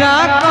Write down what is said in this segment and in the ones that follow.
যা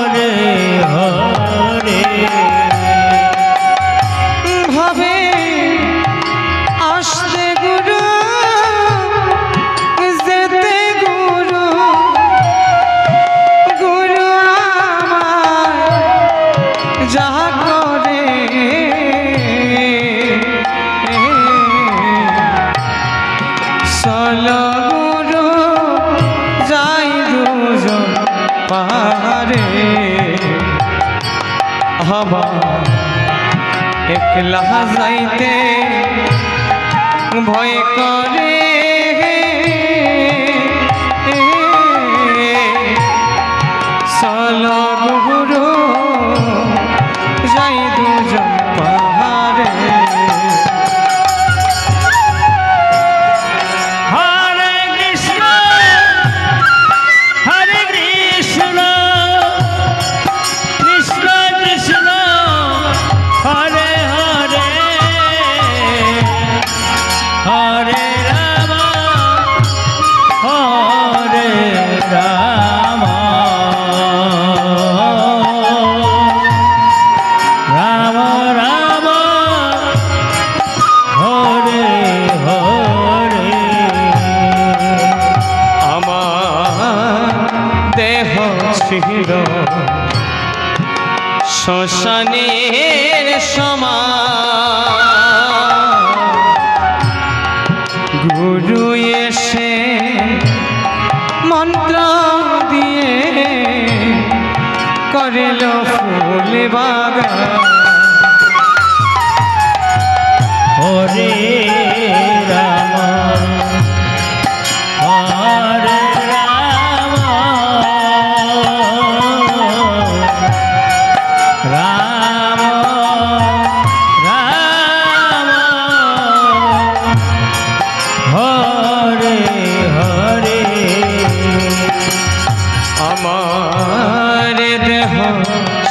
বলে ভাবা একলা যাইতে ভয় করে। করল ফুল বাগান। ওরে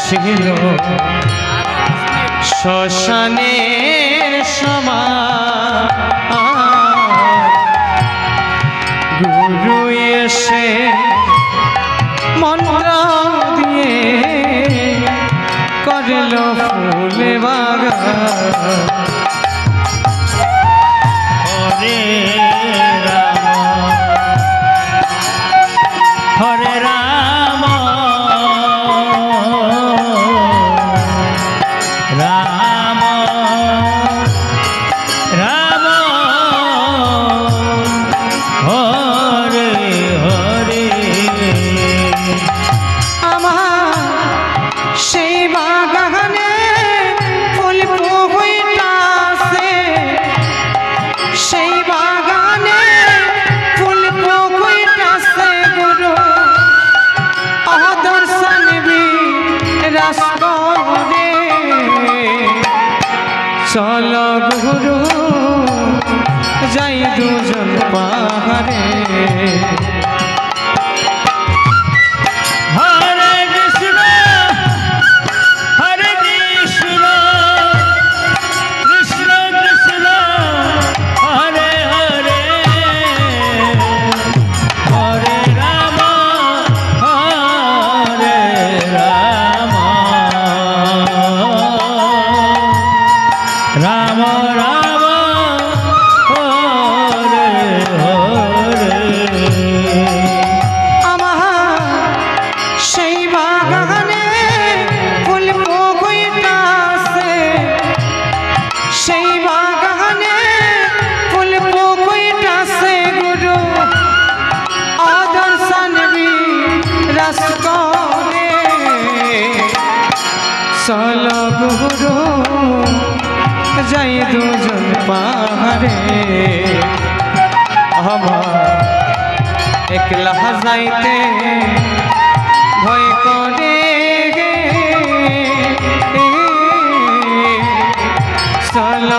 ছিল। শ্মশানের সমা গুরু এসে মন্ত্র দিয়ে করল ফুল বাগান। যাই দুজন পাহাড়ে। আমার একলা যাইতে ভয় করে চল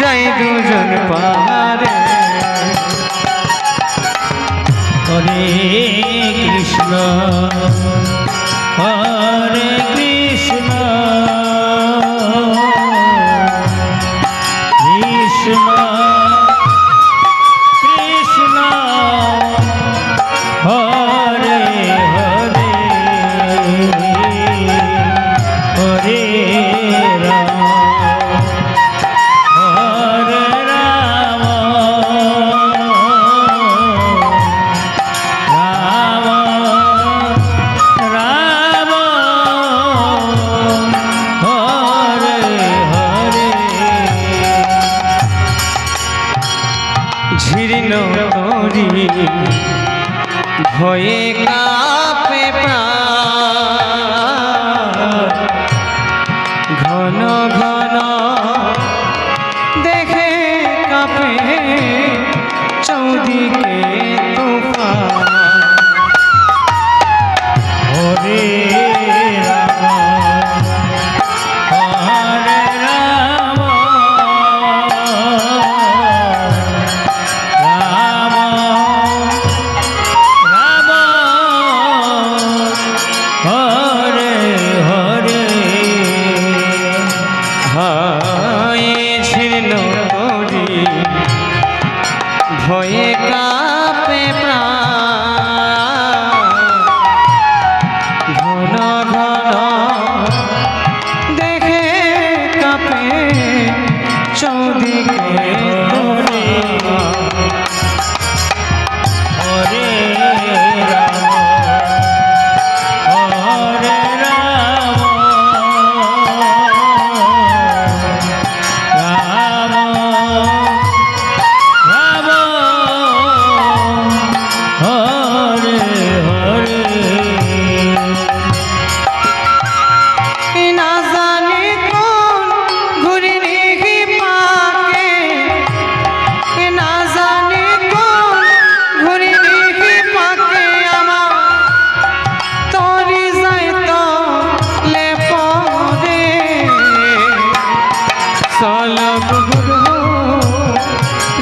যাই দুজন পাহাড়ে। ভয়ে কাপে পা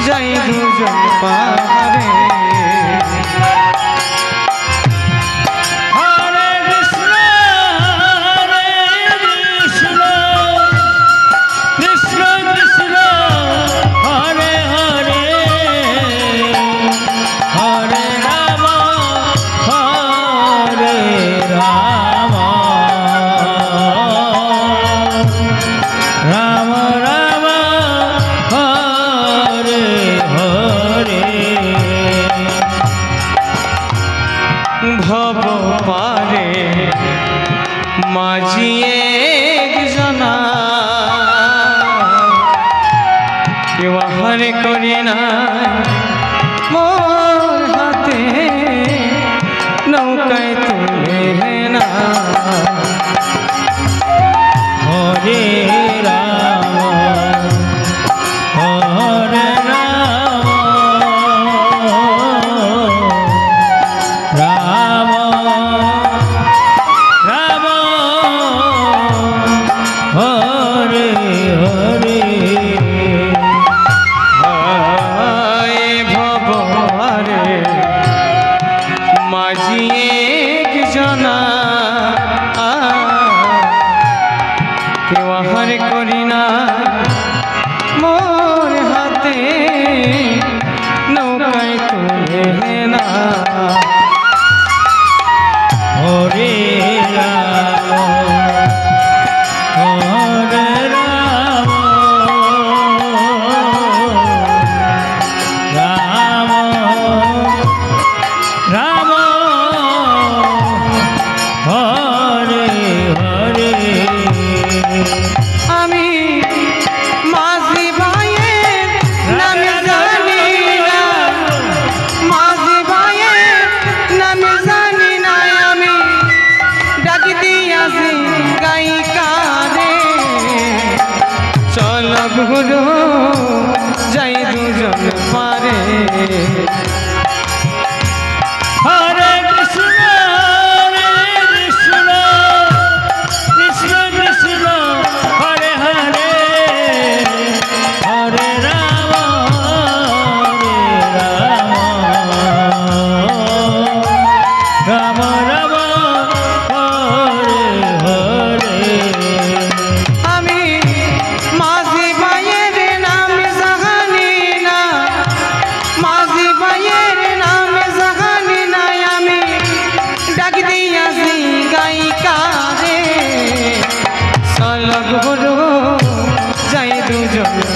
যাই দুজন পাহাড়ে। গুরু যাই দুজন পারে। গুরু যাই দুজন